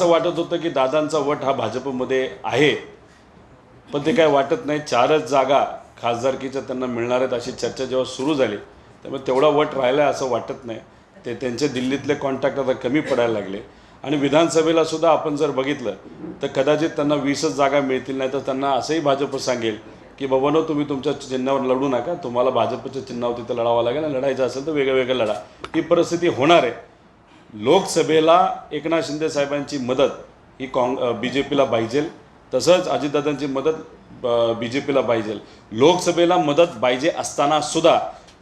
असं वाटत होतं की दादांचा वट हा भाजपमध्ये आहे. पण ते काय वाटत नाही. चारच जागा खासदारकीच्या त्यांना मिळणार आहेत अशी चर्चा जेव्हा सुरू झाली त्यामुळे तेवढा वट राहिला आहे असं वाटत नाही. ते त्यांचे दिल्लीतले कॉन्टॅक्ट आता कमी पडायला लागले. आणि विधानसभेला सुद्धा आपण जर बघितलं तर कदाचित त्यांना वीसच जागा मिळतील नाही तर त्यांना असंही भाजप सांगेल की बाबांनो तुम्ही तुमच्या चिन्हावर लढू नका. तुम्हाला भाजपच्या चिन्हावर तिथं लढावं लागेल आणि लढायचं असेल तर वेगळं वेगळं लढा. ही परिस्थिती होणार आहे. लोकसभेला एकनाथ शिंदे साहेबांची मदत ही काँग बी जे पीला पाहिजे तसंच अजितदादांची मदत बी जे पीला पाहिजे लोकसभेला मदत पाहिजे असताना सुद्धा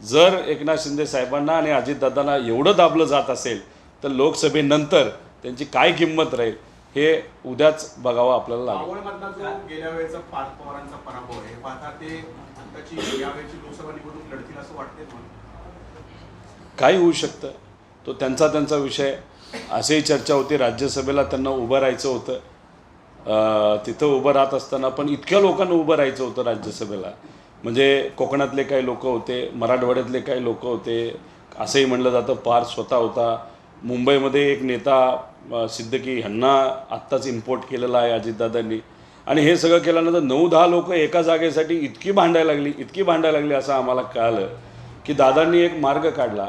जर एकनाथ शिंदे साहेबांना आणि अजितदादांना एवढं दाबलं जात असेल तर लोकसभेनंतर त्यांची काय किंमत राहील हे उद्याच बघावं आपल्याला लागेल. गेल्या वेळेचा पार्थ पवारांचा पराभव आहे पाहता ते आताची यावेळेची लोकसभा निवडणूक लढतील असं वाटते काय होऊ शकतं. तो त्यांचा त्यांचा विषय. असेही चर्चा होती. राज्यसभेला त्यांना उभं राहायचं होतं. तिथं उभं राहत असताना पण इतक्या लोकांना उभं राहायचं होतं राज्यसभेला. म्हणजे कोकणातले काही लोक होते मराठवाड्यातले काही लोक होते. असंही म्हणलं जातं पार स्वतः होता. मुंबईमध्ये एक नेता सिद्दकी ह्यांना आत्ताच इम्पोर्ट केलेला आहे अजितदादांनी. आणि हे सगळं केल्यानंतर नऊ दहा लोक एका जागेसाठी इतकी भांडायला लागली इतकी भांडायला लागली असं आम्हाला कळालं की दादांनी एक मार्ग काढला.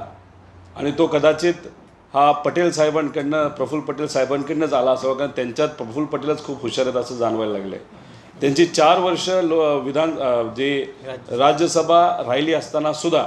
आणि तो कदाचित हा पटेल साहेबांकडनं प्रफुल्ल पटेल साहेबांकडनंच आला असावा कारण त्यांच्यात प्रफुल्ल पटेलच खूप हुशार आहेत असं जाणवायला लागलं आहे त्यांची चार वर्ष लो विधान जे राज्यसभा राहिली असताना सुद्धा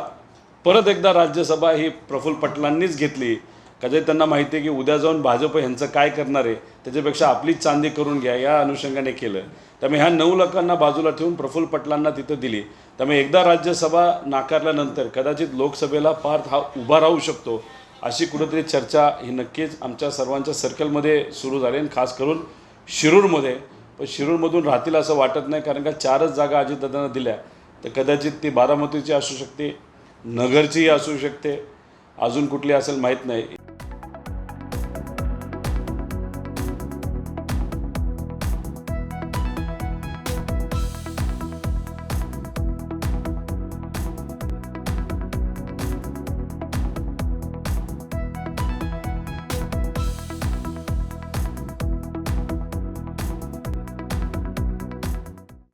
परत एकदा राज्यसभा ही प्रफुल्ल पटेलांनीच घेतली. कदाचित त्यांना माहिती आहे की उद्या जाऊन भाजप ह्यांचं काय करणार आहे त्याच्यापेक्षा आपलीच चांदी करून घ्या या अनुषंगाने केलं. त्यामुळे ह्या नऊ लोकांना बाजूला ठेवून प्रफुल्ल पटलांना तिथं दिली. त्यामुळे एकदा राज्यसभा नाकारल्यानंतर कदाचित लोकसभेला पार्थ हा उभा राहू शकतो अशी कुठंतरी चर्चा ही नक्कीच आमच्या सर्वांच्या सर्कलमध्ये सुरू झाली आणि खास करून शिरूरमध्ये. पण शिरूरमधून राहतील असं वाटत नाही कारण का चारच जागा अजितदादांना दिल्या. तर कदाचित ती बारामतीची असू शकते नगरचीही असू शकते अजून कुठली असेल माहीत नाही.